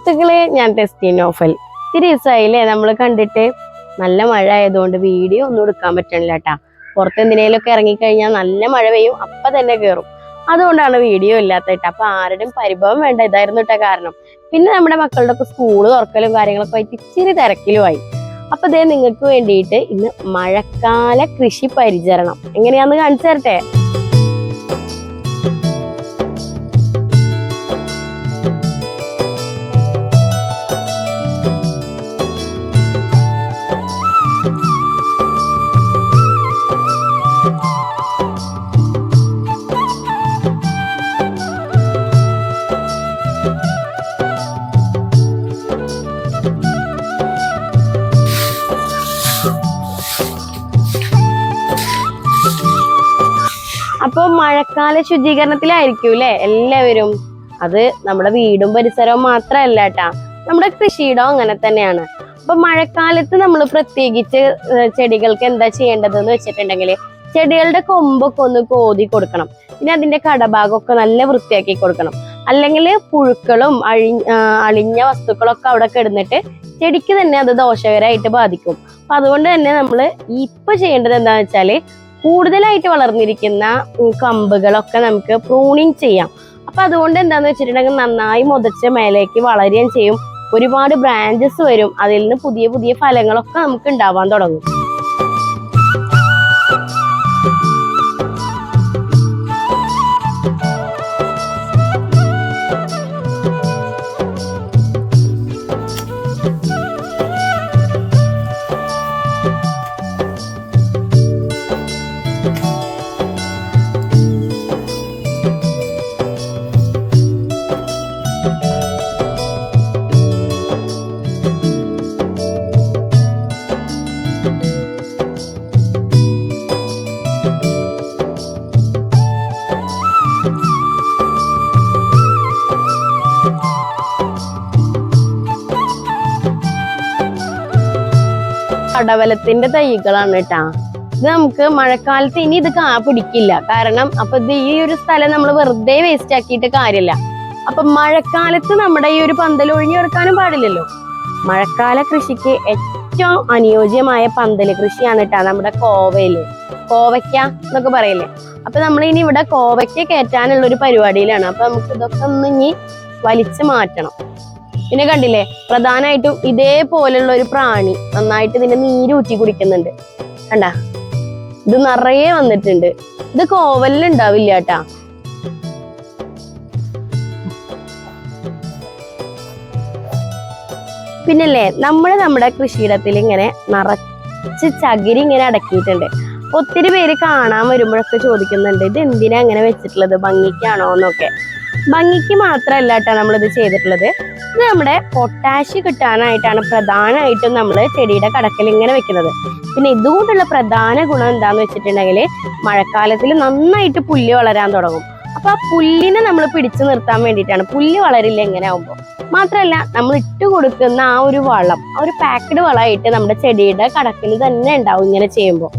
സുഹൃത്തുക്കളെ ഞാൻ ടെസ്റ്റിൻ നോഫൽ ഇത്തിരി ദിവസമായില്ലേ നമ്മൾ കണ്ടിട്ട്. നല്ല മഴ ആയതുകൊണ്ട് വീഡിയോ ഒന്നും എടുക്കാൻ പറ്റണില്ല കേട്ടാ പുറത്ത് എന്തിനേലൊക്കെ ഇറങ്ങിക്കഴിഞ്ഞാൽ നല്ല മഴ പെയ്യും അപ്പൊ തന്നെ കയറും അതുകൊണ്ടാണ് വീഡിയോ ഇല്ലാത്ത കേട്ടോ അപ്പൊ ആരുടെയും പരിഭവം വേണ്ട. ഇതായിരുന്നു കേട്ടോ കാരണം. പിന്നെ നമ്മുടെ മക്കളുടെ ഒക്കെ സ്കൂൾ തുറക്കലും കാര്യങ്ങളൊക്കെ ആയിട്ട് ഇച്ചിരി തിരക്കിലുമായി. അപ്പൊ ഇതേ നിങ്ങൾക്ക് വേണ്ടിയിട്ട് ഇന്ന് മഴക്കാല കൃഷി പരിചരണം. എങ്ങനെയാന്ന് കാണിച്ചു തരട്ടെ? അപ്പൊ മഴക്കാല ശുചീകരണത്തിലായിരിക്കും അല്ലെ എല്ലാവരും. അത് നമ്മുടെ വീടും പരിസരവും മാത്രമല്ല കേട്ടാ നമ്മുടെ കൃഷിയിടം അങ്ങനെ തന്നെയാണ്. അപ്പൊ മഴക്കാലത്ത് നമ്മൾ പ്രത്യേകിച്ച് ചെടികൾക്ക് എന്താ ചെയ്യേണ്ടത് എന്ന് വെച്ചിട്ടുണ്ടെങ്കിൽ ചെടികളുടെ കൊമ്പൊക്കെ ഒന്ന് കോതി കൊടുക്കണം. പിന്നെ അതിന്റെ കടഭാഗമൊക്കെ നല്ല വൃത്തിയാക്കി കൊടുക്കണം. അല്ലെങ്കിൽ പുഴുക്കളും അഴി അളിഞ്ഞ വസ്തുക്കളൊക്കെ അവിടെ കിടന്നിട്ട് ചെടിക്ക് തന്നെ അത് ദോഷകരമായിട്ട് ബാധിക്കും. അപ്പൊ അതുകൊണ്ട് തന്നെ നമ്മൾ ഇപ്പൊ ചെയ്യേണ്ടത് എന്താണെന്ന് വെച്ചാൽ കൂടുതലായിട്ട് വളർന്നിരിക്കുന്ന കമ്പുകളൊക്കെ നമുക്ക് പ്രൂണിങ് ചെയ്യാം. അപ്പൊ അതുകൊണ്ട് എന്താന്ന് വെച്ചിട്ടുണ്ടെങ്കിൽ നന്നായി മുതച്ച മേലേക്ക് വളരുകയും ചെയ്യും. ഒരുപാട് ബ്രാഞ്ചസ് വരും. അതിൽ നിന്ന് പുതിയ പുതിയ ഫലങ്ങളൊക്കെ നമുക്ക് ഉണ്ടാവാൻ തുടങ്ങും. പടവലത്തിന്റെ തൈകളാണ് കേട്ടാ. ഇത് നമുക്ക് മഴക്കാലത്ത് ഇനി ഇത് കാ പിടിക്കില്ല. കാരണം അപ്പൊ ഇത് ഈ ഒരു സ്ഥലം നമ്മൾ വെറുതെ വേസ്റ്റ് ആക്കിയിട്ട് കാര്യമില്ല അപ്പൊ മഴക്കാലത്ത് നമ്മുടെ ഈ ഒരു പന്തൽ ഒഴിഞ്ഞു കിടക്കാനും പാടില്ലല്ലോ. മഴക്കാല കൃഷിക്ക് ഏറ്റവും അനുയോജ്യമായ പന്തൽ കൃഷിയാണ് കേട്ടാ നമ്മുടെ കോവയിൽ കോവയ്ക്ക എന്നൊക്കെ പറയില്ലേ. അപ്പൊ നമ്മൾ ഇനി ഇവിടെ കോവയ്ക്ക കയറ്റാനുള്ള ഒരു പരിപാടിയിലാണ്. അപ്പൊ നമുക്ക് ഇതൊക്കെ ഒന്ന് ഇനി വലിച്ചു മാറ്റണം. പിന്നെ കണ്ടില്ലേ പ്രധാനമായിട്ടും ഇതേപോലെയുള്ള ഒരു പ്രാണി നന്നായിട്ട് ഇതിന്റെ നീര് ഊറ്റി കുടിക്കുന്നുണ്ട്. കണ്ട? ഇത് നിറയെ വന്നിട്ടുണ്ട്. ഇത് കോവലിൽ ഉണ്ടാവില്ല കേട്ടാ. പിന്നല്ലേ നമ്മൾ നമ്മുടെ കൃഷിയിടത്തിൽ ഇങ്ങനെ നിറച്ച് ചകിരി ഇങ്ങനെ അടക്കിയിട്ടുണ്ട്. ഒത്തിരി പേര് കാണാൻ വരുമ്പോഴൊക്കെ ചോദിക്കുന്നുണ്ട് ഇത് എന്തിനാ അങ്ങനെ വെച്ചിട്ടുള്ളത്? ഭംഗിക്കാണോ? എന്നൊക്കെ. ഭംഗിക്ക് മാത്രമല്ല കേട്ടോ നമ്മളിത് ചെയ്തിട്ടുള്ളത്. ഇത് നമ്മുടെ പൊട്ടാഷ് കിട്ടാനായിട്ടാണ് പ്രധാനമായിട്ടും നമ്മൾ ചെടിയുടെ കടക്കിൽ ഇങ്ങനെ വെക്കുന്നത്. പിന്നെ ഇതുകൊണ്ടുള്ള പ്രധാന ഗുണം എന്താന്ന് വെച്ചിട്ടുണ്ടെങ്കിൽ മഴക്കാലത്തിൽ നന്നായിട്ട് പുല്ല് വളരാൻ തുടങ്ങും. അപ്പൊ ആ പുല്ലിനെ നമ്മൾ പിടിച്ചു നിർത്താൻ വേണ്ടിയിട്ടാണ്. പുല്ല് വളരില്ല എങ്ങനെ ആവുമ്പോൾ മാത്രമല്ല നമ്മൾ ഇട്ട് കൊടുക്കുന്ന ആ ഒരു വളം ആ ഒരു പാക്കഡ് വളമായിട്ട് നമ്മുടെ ചെടിയുടെ കടക്കിൽ തന്നെ ഉണ്ടാവും ഇങ്ങനെ ചെയ്യുമ്പോൾ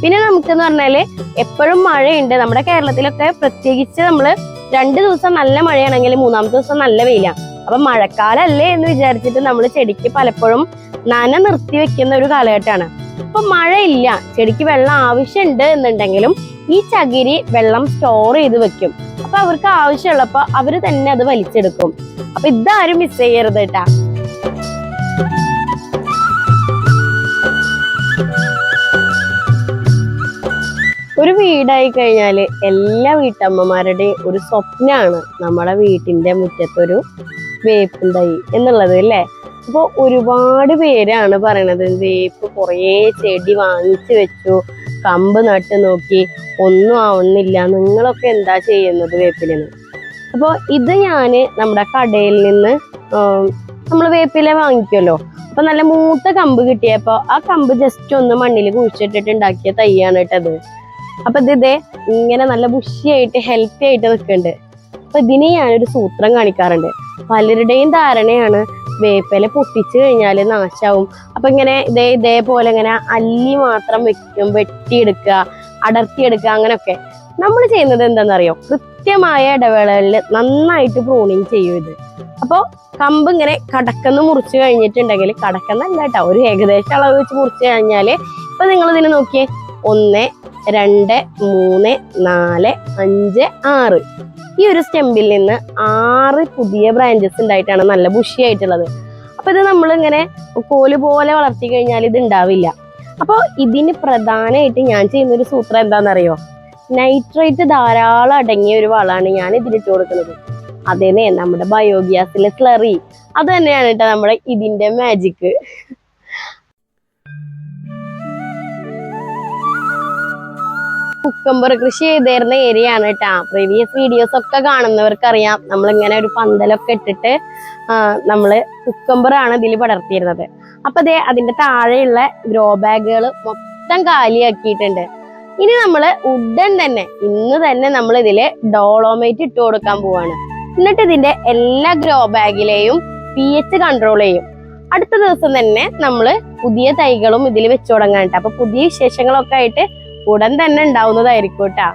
പിന്നെ നമുക്കെന്ന് പറഞ്ഞാൽ എപ്പോഴും മഴയുണ്ട്. നമ്മുടെ കേരളത്തിലൊക്കെ പ്രത്യേകിച്ച് നമ്മൾ രണ്ട് ദിവസം നല്ല മഴയാണെങ്കിൽ മൂന്നാമത്തെ ദിവസം നല്ല വെയിലാണ് അപ്പൊ മഴക്കാലല്ലേ എന്ന് വിചാരിച്ചിട്ട് നമ്മൾ ചെടിക്ക് പലപ്പോഴും നന നിർത്തി വെക്കുന്ന ഒരു കാലഘട്ടമാണ്. അപ്പൊ മഴയില്ല. ചെടിക്ക് വെള്ളം ആവശ്യമുണ്ട് എന്നുണ്ടെങ്കിലും ഈ ചകിരി വെള്ളം സ്റ്റോർ ചെയ്ത് വെക്കും. അപ്പൊ അവർക്ക് ആവശ്യമുള്ളപ്പോ അവർ തന്നെ അത് വലിച്ചെടുക്കും. അപ്പൊ ഇതാരും മിസ് ചെയ്യരുത് കേട്ടാ ഒരു വീടായി കഴിഞ്ഞാൽ എല്ലാ വീട്ടമ്മമാരുടെയും ഒരു സ്വപ്നമാണ് നമ്മളെ വീട്ടിന്റെ മുറ്റത്തൊരു വേപ്പിൻ ഉണ്ടായി എന്നുള്ളത് അല്ലേ? അപ്പോൾ ഒരുപാട് പേരാണ് പറയണത് വേപ്പ് കുറേ ചെടി വാങ്ങിച്ചു വെച്ചു കമ്പ് നട്ട് നോക്കി ഒന്നും ആവുന്നില്ല നിങ്ങളൊക്കെ എന്താ ചെയ്യുന്നത് വേപ്പിലെന്ന് അപ്പോൾ ഇത് ഞാൻ നമ്മുടെ കടയിൽ നിന്ന് നമ്മൾ വേപ്പില വാങ്ങിക്കുമല്ലോ അപ്പൊ നല്ല മൂത്ത കമ്പ് കിട്ടിയപ്പോൾ ആ കമ്പ് ജസ്റ്റ് ഒന്ന് മണ്ണിൽ കുഴിച്ചിട്ടിട്ട് ഉണ്ടാക്കിയ തൈയാണ് കേട്ടത് അപ്പൊ ഇത് ഇതേ ഇങ്ങനെ നല്ല ബുഷിയായിട്ട് ഹെൽത്തി ആയിട്ട് നിൽക്കുന്നുണ്ട് അപ്പൊ ഇതിനെ ഞാനൊരു സൂത്രം കാണിക്കാറുണ്ട്. പലരുടെയും ധാരണയാണ് വേപ്പില പൊട്ടിച്ചു കഴിഞ്ഞാൽ നാശാവും. അപ്പൊ ഇങ്ങനെ ഇതേ ഇതേപോലെ ഇങ്ങനെ അല്ലി മാത്രം വെക്കും വെട്ടിയെടുക്കുക അടർത്തിയെടുക്കുക അങ്ങനെയൊക്കെ. നമ്മൾ ചെയ്യുന്നത് എന്താണെന്നറിയോ? കൃത്യമായ ഇടവേളകളിൽ നന്നായിട്ട് പ്രൂണിങ് ചെയ്യും ഇത്. അപ്പോൾ കമ്പ് ഇങ്ങനെ കടക്കെന്ന് മുറിച്ചു കഴിഞ്ഞിട്ടുണ്ടെങ്കിൽ കടക്കെന്നല്ല കേട്ടോ ഒരു ഏകദേശം അളവ് വെച്ച് മുറിച്ച് കഴിഞ്ഞാൽ ഇപ്പൊ നിങ്ങൾ ഇതിനെ നോക്കിയേ. ഒന്ന് രണ്ട് മൂന്ന് നാല് അഞ്ച് ആറ്. ഈ ഒരു സ്റ്റെമ്പിൽ നിന്ന് ആറ് പുതിയ ബ്രാഞ്ചസ് ഉണ്ടായിട്ടാണ് നല്ല ബുഷി ആയിട്ടുള്ളത് അപ്പൊ ഇത് നമ്മൾ ഇങ്ങനെ കോൽ പോലെ വളർത്തി കഴിഞ്ഞാൽ ഇത് ഉണ്ടാവില്ല. അപ്പോൾ ഇതിന് പ്രധാനമായിട്ട് ഞാൻ ചെയ്യുന്ന ഒരു സൂത്രം എന്താണെന്നറിയോ? നൈട്രേറ്റ് ധാരാളം അടങ്ങിയ ഒരു വളമാണ് ഞാൻ ഇതിലിട്ട് കൊടുക്കുന്നത്. അതേ നമ്മുടെ ബയോഗ്യാസിലെ സ്ലറി അത് തന്നെയാണ് കേട്ടോ നമ്മുടെ ഇതിന്റെ മാജിക് കുക്കമ്പർ കൃഷി ചെയ്തിരുന്ന ഏരിയ ആണ് കേട്ടാ. പ്രീവിയസ് വീഡിയോസ് ഒക്കെ കാണുന്നവർക്കറിയാം. നമ്മളിങ്ങനെ ഒരു പന്തലൊക്കെ ഇട്ടിട്ട് നമ്മൾ ആണ് ഇതിൽ പടർത്തിയിരുന്നത്. അപ്പൊ ദേ അതിന്റെ താഴെയുള്ള ഗ്രോ ബാഗുകൾ മൊത്തം കാലിയാക്കിയിട്ടുണ്ട്. ഇനി നമ്മൾ ഉടൻ തന്നെ ഇന്ന് തന്നെ നമ്മൾ ഇതിൽ ഡോളോമേറ്റ് ഇട്ട് കൊടുക്കാൻ പോവാണ്. എന്നിട്ട് ഇതിന്റെ എല്ലാ ഗ്രോ ബാഗിലെയും പി എച്ച് കൺട്രോൾ ചെയ്യും. അടുത്ത ദിവസം തന്നെ നമ്മൾ പുതിയ തൈകളും ഇതിൽ വെച്ചു തുടങ്ങാനുണ്ട് അപ്പൊ പുതിയ വിശേഷങ്ങളൊക്കെ ആയിട്ട് ഉടൻ തന്നെ ഉണ്ടാവുന്നതായിരിക്കും കേട്ടാ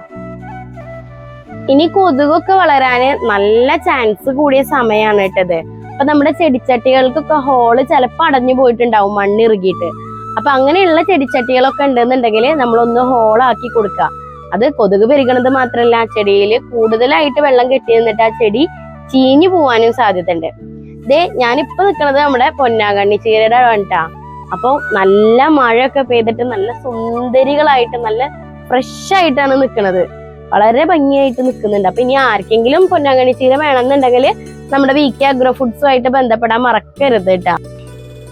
ഇനി കൊതുകൊക്കെ വളരാന് നല്ല ചാൻസ് കൂടിയ സമയമാണ് കേട്ടത് അപ്പൊ നമ്മുടെ ചെടിച്ചട്ടികൾക്കൊക്കെ ഹോൾ ചിലപ്പോൾ അടഞ്ഞു പോയിട്ടുണ്ടാവും മണ്ണിറുകിയിട്ട് അപ്പൊ അങ്ങനെയുള്ള ചെടിച്ചട്ടികളൊക്കെ ഉണ്ടെന്നുണ്ടെങ്കിൽ നമ്മളൊന്ന് ഹോളാക്കി കൊടുക്കുക. അത് കൊതുക് പെരുകണത് മാത്രമല്ല ചെടിയിൽ കൂടുതലായിട്ട് വെള്ളം കെട്ടി നിന്നിട്ട് ആ ചെടി ചീഞ്ഞു പോവാനും സാധ്യതയുണ്ട്. ദേ ഞാനിപ്പോ നിൽക്കുന്നത് നമ്മുടെ പൊന്നാകണ്ണി ചീരയുടെ വേണ്ടാ അപ്പോൾ നല്ല മഴയൊക്കെ പെയ്തിട്ട് നല്ല സുന്ദരികളായിട്ട് നല്ല ഫ്രഷ് ആയിട്ടാണ് നിൽക്കുന്നത് വളരെ ഭംഗിയായിട്ട് നിൽക്കുന്നുണ്ട് അപ്പൊ ഇനി ആർക്കെങ്കിലും പൊന്നാങ്കണി ചീര വേണമെന്നുണ്ടെങ്കിൽ നമ്മുടെ വി കെ അഗ്രോ ഫുഡ്സുമായിട്ട് ബന്ധപ്പെടാൻ മറക്കരുത് കേട്ടാ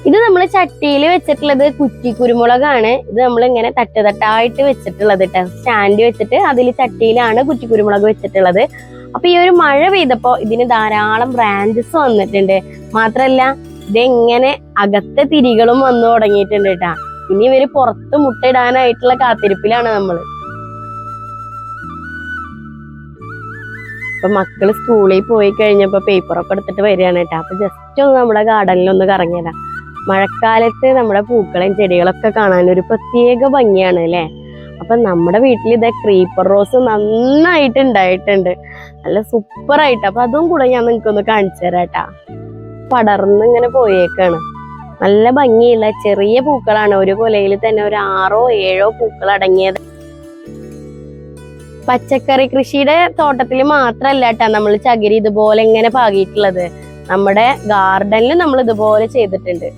ഇത് നമ്മൾ ചട്ടിയിൽ വെച്ചിട്ടുള്ളത് കുറ്റി കുരുമുളകാണ്. ഇത് നമ്മൾ ഇങ്ങനെ തട്ട് തട്ടായിട്ട് വെച്ചിട്ടുള്ളത് കേട്ടോ സ്റ്റാൻഡ് വെച്ചിട്ട് അതിൽ ചട്ടിയിലാണ് കുറ്റി കുരുമുളക് വെച്ചിട്ടുള്ളത്. അപ്പൊ ഈ ഒരു മഴ പെയ്തപ്പോ ഇതിന് ധാരാളം ബ്രാഞ്ചസ് വന്നിട്ടുണ്ട്. മാത്രല്ല ഇതെങ്ങനെ അകത്തെ തിരികളും വന്നു തുടങ്ങിയിട്ടുണ്ട് കേട്ടാ ഇനി ഇവർ പുറത്ത് മുട്ടയിടാനായിട്ടുള്ള കാത്തിരിപ്പിലാണ് നമ്മൾ. ഇപ്പൊ മക്കൾ സ്കൂളിൽ പോയി കഴിഞ്ഞപ്പോ പേപ്പറൊക്കെ എടുത്തിട്ട് വരികയാണ് കേട്ടോ അപ്പൊ ജസ്റ്റ് ഒന്ന് നമ്മുടെ ഗാർഡനിൽ ഒന്ന് കറങ്ങിയതാ. മഴക്കാലത്ത് നമ്മുടെ പൂക്കളും ചെടികളൊക്കെ കാണാൻ ഒരു പ്രത്യേക ഭംഗിയാണ് അല്ലേ? അപ്പൊ നമ്മുടെ വീട്ടിൽ ഇതേ ക്രീപ്പർ റോസ് നന്നായിട്ട് ഉണ്ടായിട്ടുണ്ട്. നല്ല സൂപ്പർ ആയിട്ട്. അപ്പൊ അതും കൂടെ ഞാൻ നിങ്ങൾക്ക് ഒന്ന് കാണിച്ചു തരാം കേട്ടാ പടർന്ന് ഇങ്ങനെ പോയേക്കാണ്. നല്ല ഭംഗിയുള്ള ചെറിയ പൂക്കളാണ്. ഒരു കൊലയിൽ തന്നെ ഒരു ആറോ ഏഴോ പൂക്കൾ അടങ്ങിയത്. പച്ചക്കറി കൃഷിയുടെ തോട്ടത്തിൽ മാത്രല്ല കേട്ടാ നമ്മൾ ചകിരി ഇതുപോലെ ഇങ്ങനെ പാകിയിട്ടുള്ളത്. നമ്മുടെ ഗാർഡനിൽ നമ്മൾ ഇതുപോലെ ചെയ്തിട്ടുണ്ട്.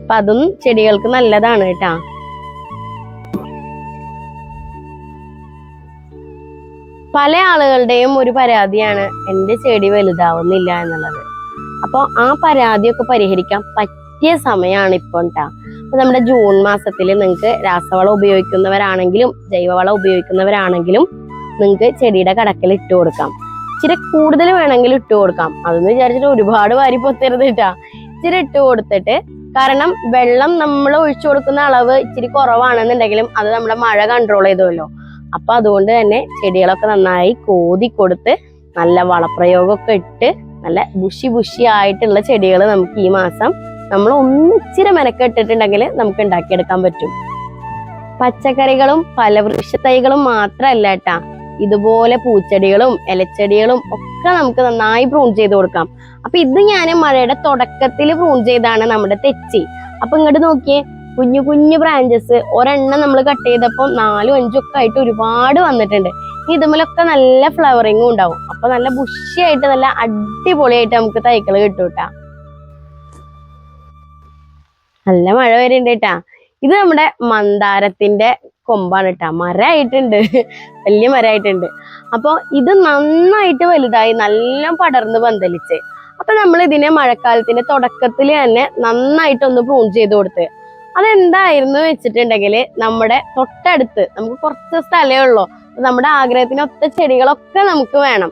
അപ്പൊ അതും ചെടികൾക്ക് നല്ലതാണ് കേട്ടാ. പല ആളുകളുടെയും ഒരു പരാതിയാണ് എന്റെ ചെടി വലുതാവുന്നില്ല എന്നുള്ളത്. അപ്പോൾ ആ പരാതിയൊക്കെ പരിഹരിക്കാൻ പറ്റിയ സമയമാണ് ഇപ്പോൾ കേട്ടാ അപ്പൊ നമ്മുടെ ജൂൺ മാസത്തിൽ നിങ്ങൾക്ക് രാസവളം ഉപയോഗിക്കുന്നവരാണെങ്കിലും ജൈവവളം ഉപയോഗിക്കുന്നവരാണെങ്കിലും നിങ്ങൾക്ക് ചെടിയുടെ കടക്കിൽ ഇട്ട് കൊടുക്കാം. ഇച്ചിരി കൂടുതൽ വേണമെങ്കിൽ ഇട്ട് കൊടുക്കാം. അതെന്ന് വിചാരിച്ചിട്ട് ഒരുപാട് വാരി പൊത്തരുത് കേട്ടാ ഇച്ചിരി ഇട്ട് കൊടുത്തിട്ട് കാരണം വെള്ളം നമ്മൾ ഒഴിച്ചു കൊടുക്കുന്ന അളവ് ഇച്ചിരി കുറവാണെന്നുണ്ടെങ്കിലും അത് നമ്മുടെ മഴ കൺട്രോൾ ചെയ്തല്ലോ. അപ്പൊ അതുകൊണ്ട് തന്നെ ചെടികളൊക്കെ നന്നായി കോതി കൊടുത്ത് നല്ല വളപ്രയോഗമൊക്കെ ഇട്ട് നല്ല ബുഷി ബുഷി ആയിട്ടുള്ള ചെടികൾ നമുക്ക് ഈ മാസം നമ്മൾ ഒന്നിച്ചിരി മെനക്കെട്ടിട്ടുണ്ടെങ്കിൽ നമുക്ക് ഉണ്ടാക്കിയെടുക്കാൻ പറ്റും. പച്ചക്കറികളും ഫലവൃക്ഷ തൈകളും മാത്രമല്ല കേട്ടാ ഇതുപോലെ പൂച്ചെടികളും ഇലച്ചെടികളും ഒക്കെ നമുക്ക് നന്നായി പ്രൂൺ ചെയ്ത് കൊടുക്കാം. അപ്പൊ ഇത് ഞാൻ മഴയുടെ തുടക്കത്തിൽ പ്രൂൺ ചെയ്താണ് നമ്മുടെ തെച്ചി. അപ്പൊ ഇങ്ങോട്ട് നോക്കിയേ. കുഞ്ഞു കുഞ്ഞു ബ്രാഞ്ചസ് ഒരെണ്ണം നമ്മൾ കട്ട് ചെയ്തപ്പോൾ നാലും അഞ്ചും ഒക്കെ ആയിട്ട് ഒരുപാട് വന്നിട്ടുണ്ട്. ഇതുമലൊക്കെ നല്ല ഫ്ലവറിങ്ങും ഉണ്ടാവും. അപ്പൊ നല്ല ബുഷിയായിട്ട് നല്ല അടിപൊളിയായിട്ട് നമുക്ക് തൈക്കൾ കിട്ടും നല്ല മഴ വരുന്നുണ്ട് കേട്ടാ ഇത് നമ്മുടെ മന്ദാരത്തിന്റെ കൊമ്പാണ് കേട്ടാ മരമായിട്ടുണ്ട് വലിയ മരമായിട്ടുണ്ട് അപ്പൊ ഇത് നന്നായിട്ട് വലുതായി നല്ല പടർന്ന് പന്തലിച്ച്. അപ്പൊ നമ്മൾ ഇതിനെ മഴക്കാലത്തിന്റെ തുടക്കത്തിൽ തന്നെ നന്നായിട്ട് ഒന്ന് പ്രൂൺ ചെയ്ത് കൊടുത്ത്. അതെന്തായിരുന്നു വെച്ചിട്ടുണ്ടെങ്കിൽ നമ്മുടെ തൊട്ടടുത്ത് നമുക്ക് കുറച്ച് സ്ഥലമേ ഉള്ളൂ. നമ്മുടെ ആഗ്രഹത്തിനൊത്ത ചെടികളൊക്കെ നമുക്ക് വേണം.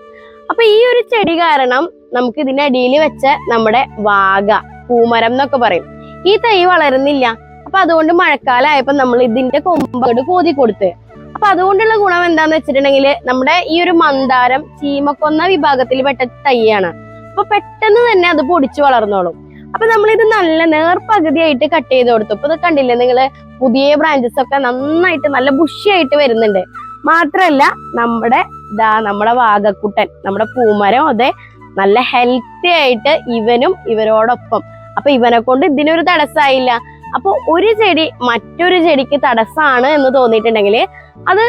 അപ്പൊ ഈ ഒരു ചെടി കാരണം നമുക്ക് ഇതിന്റെ അടിയിൽ വെച്ച നമ്മുടെ വാഗ പൂമരം എന്നൊക്കെ പറയും. ഈ തൈ വളരുന്നില്ല. അപ്പൊ അതുകൊണ്ട് മഴക്കാലമായപ്പോ നമ്മൾ ഇതിന്റെ കൊമ്പോട് കോതി കൊടുത്ത്. അപ്പൊ അതുകൊണ്ടുള്ള ഗുണം എന്താന്ന് വെച്ചിട്ടുണ്ടെങ്കിൽ നമ്മുടെ ഈ ഒരു മന്ദാരം ചീമക്കൊന്ന വിഭാഗത്തിൽ പെട്ട തൈയാണ്. അപ്പൊ പെട്ടെന്ന് തന്നെ അത് പൊടിച്ചു വളർന്നോളും. അപ്പൊ നമ്മൾ ഇത് നല്ല നേർപകുതിയായിട്ട് കട്ട് ചെയ്ത് കൊടുത്തു. ഇപ്പൊ ഇത് കണ്ടില്ലേ നിങ്ങൾ? പുതിയ ബ്രാഞ്ചസ് ഒക്കെ നന്നായിട്ട് നല്ല ബുഷിയായിട്ട് വരുന്നുണ്ട്. മാത്രല്ല നമ്മുടെ ദാ നമ്മുടെ വാഗക്കുട്ടൻ നമ്മുടെ പൂമരം അതെ നല്ല ഹെൽത്തി ആയിട്ട് ഇവനും ഇവരോടൊപ്പം. അപ്പൊ ഇവനെ കൊണ്ട് ഇതിനൊരു തടസ്സമായില്ല അപ്പൊ ഒരു ചെടി മറ്റൊരു ചെടിക്ക് തടസ്സമാണ് എന്ന് തോന്നിയിട്ടുണ്ടെങ്കിൽ അത്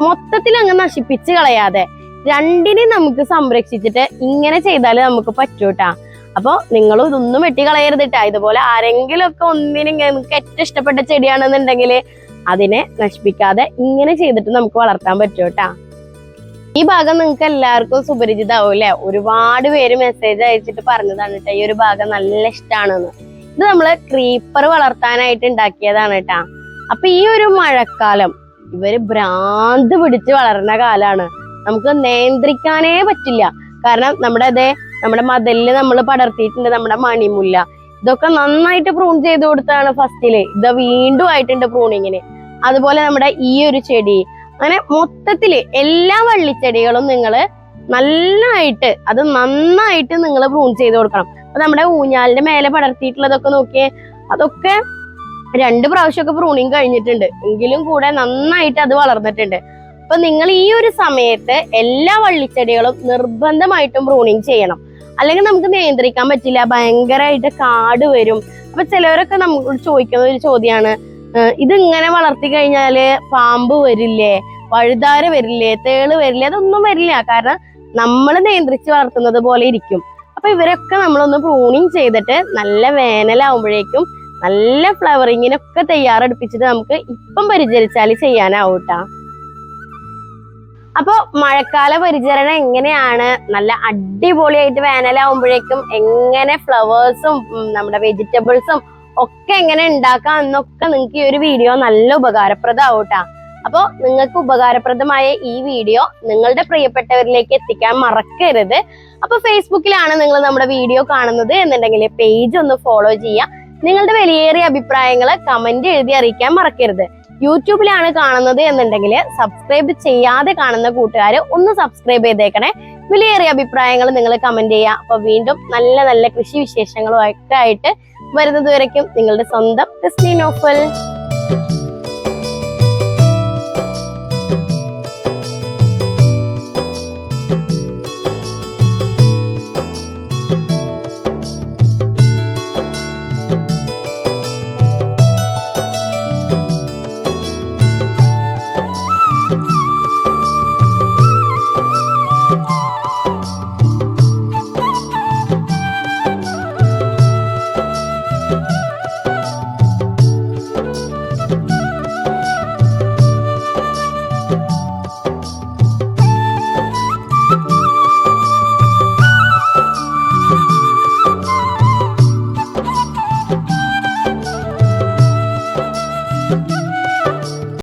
മൊത്തത്തിൽ അങ്ങ് നശിപ്പിച്ച് കളയാതെ രണ്ടിനെ നമുക്ക് സംരക്ഷിച്ചിട്ട് ഇങ്ങനെ ചെയ്താൽ നമുക്ക് പറ്റൂട്ടാ അപ്പൊ നിങ്ങൾ ഇതൊന്നും വെട്ടി കളയരുതിട്ടാ ഇതുപോലെ ആരെങ്കിലും ഒക്കെ ഒന്നിനും നിങ്ങൾക്ക് ഏറ്റവും ഇഷ്ടപ്പെട്ട ചെടിയാണെന്നുണ്ടെങ്കിൽ അതിനെ നശിപ്പിക്കാതെ ഇങ്ങനെ ചെയ്തിട്ട് നമുക്ക് വളർത്താൻ പറ്റൂട്ടാ ഈ ഭാഗം നിങ്ങൾക്ക് എല്ലാവർക്കും സുപരിചിതാവും അല്ലെ? ഒരുപാട് പേര് മെസ്സേജ് അയച്ചിട്ട് പറഞ്ഞതാണ് കേട്ടോ ഈ ഒരു ഭാഗം നല്ല ഇഷ്ടമാണെന്ന് ഇത് നമ്മൾ ക്രീപ്പർ വളർത്താനായിട്ട് ഉണ്ടാക്കിയതാണ് കേട്ടാ. അപ്പൊ ഈ ഒരു മഴക്കാലം ഇവർ ഭ്രാന്ത് പിടിച്ച് വളർന്ന കാലാണ്. നമുക്ക് നിയന്ത്രിക്കാനേ പറ്റില്ല. കാരണം നമ്മുടെ അതേ നമ്മുടെ മതലിൽ നമ്മൾ പടർത്തിയിട്ടുണ്ട് നമ്മുടെ മണിമുല്ല. ഇതൊക്കെ നന്നായിട്ട് പ്രൂൺ ചെയ്ത് കൊടുത്താണ് ഫസ്റ്റിൽ ഇത് വീണ്ടും ആയിട്ടുണ്ട് പ്രൂണിങ്ങിന് അതുപോലെ നമ്മുടെ ഈ ഒരു ചെടി. അങ്ങനെ മൊത്തത്തിൽ എല്ലാ വള്ളിച്ചെടികളും നിങ്ങൾ നന്നായിട്ട് അത് നന്നായിട്ട് നിങ്ങൾ പ്രൂൺ ചെയ്ത് കൊടുക്കണം. അപ്പൊ നമ്മുടെ ഊഞ്ഞാലിന്റെ മേലെ പടർത്തിയിട്ടുള്ളതൊക്കെ നോക്കിയേ അതൊക്കെ രണ്ട് പ്രാവശ്യമൊക്കെ പ്രൂണിങ് കഴിഞ്ഞിട്ടുണ്ട്. എങ്കിലും കൂടെ നന്നായിട്ട് അത് വളർന്നിട്ടുണ്ട്. അപ്പൊ നിങ്ങൾ ഈ ഒരു സമയത്ത് എല്ലാ വള്ളിച്ചെടികളും നിർബന്ധമായിട്ടും പ്രൂണിങ് ചെയ്യണം. അല്ലെങ്കിൽ നമുക്ക് നിയന്ത്രിക്കാൻ പറ്റില്ല. ഭയങ്കരമായിട്ട് കാട് വരും. അപ്പൊ ചിലവരൊക്കെ നമ്മൾ ചോദിക്കുന്ന ഒരു ചോദ്യമാണ് ഇത് ഇങ്ങനെ വളർത്തി കഴിഞ്ഞാൽ പാമ്പ് വരില്ലേ വഴുതാര വരില്ലേ തേൾ വരില്ലേ അതൊന്നും വരില്ല. കാരണം നമ്മൾ നിയന്ത്രിച്ച് വളർത്തുന്നത് പോലെ ഇരിക്കും. അപ്പൊ ഇവരൊക്കെ നമ്മളൊന്ന് പ്രൂണിങ് ചെയ്തിട്ട് നല്ല വേനലാവുമ്പോഴേക്കും നല്ല ഫ്ലവറിങ്ങിനൊക്കെ തയ്യാറെടുപ്പിച്ചിട്ട് നമുക്ക് ഇപ്പം പരിചരിച്ചാൽ ചെയ്യാനാവൂട്ടാ. അപ്പൊ മഴക്കാല പരിചരണം എങ്ങനെയാണ്? നല്ല അടിപൊളിയായിട്ട് വേനലാവുമ്പോഴേക്കും എങ്ങനെ ഫ്ലവേഴ്സും നമ്മുടെ വെജിറ്റബിൾസും ഒക്കെ എങ്ങനെ ഉണ്ടാക്കാം എന്നൊക്കെ നിങ്ങൾക്ക് ഈ ഒരു വീഡിയോ നല്ല ഉപകാരപ്രദമാവൂട്ടാ. അപ്പോൾ നിങ്ങൾക്ക് ഉപകാരപ്രദമായ ഈ വീഡിയോ നിങ്ങളുടെ പ്രിയപ്പെട്ടവരിലേക്ക് എത്തിക്കാൻ മറക്കരുത്. അപ്പൊ ഫേസ്ബുക്കിലാണ് നിങ്ങൾ നമ്മുടെ വീഡിയോ കാണുന്നത് എന്നുണ്ടെങ്കിൽ പേജ് ഒന്ന് ഫോളോ ചെയ്യുക. നിങ്ങളുടെ വിലയേറിയ അഭിപ്രായങ്ങൾ കമന്റ് എഴുതി അറിയിക്കാൻ മറക്കരുത്. യൂട്യൂബിലാണ് കാണുന്നത് എന്നുണ്ടെങ്കിൽ സബ്സ്ക്രൈബ് ചെയ്യാതെ കാണുന്ന കൂട്ടുകാർ ഒന്ന് സബ്സ്ക്രൈബ് ചെയ്തേക്കണേ. വിലയേറിയ അഭിപ്രായങ്ങൾ നിങ്ങൾ കമന്റ് ചെയ്യുക. അപ്പോൾ വീണ്ടും നല്ല നല്ല കൃഷി വിശേഷങ്ങളും ഒക്കെ ആയിട്ട് വരുന്നത് വരയ്ക്കും നിങ്ങളുടെ സ്വന്തം ടെസ്റ്റി നോഫൽ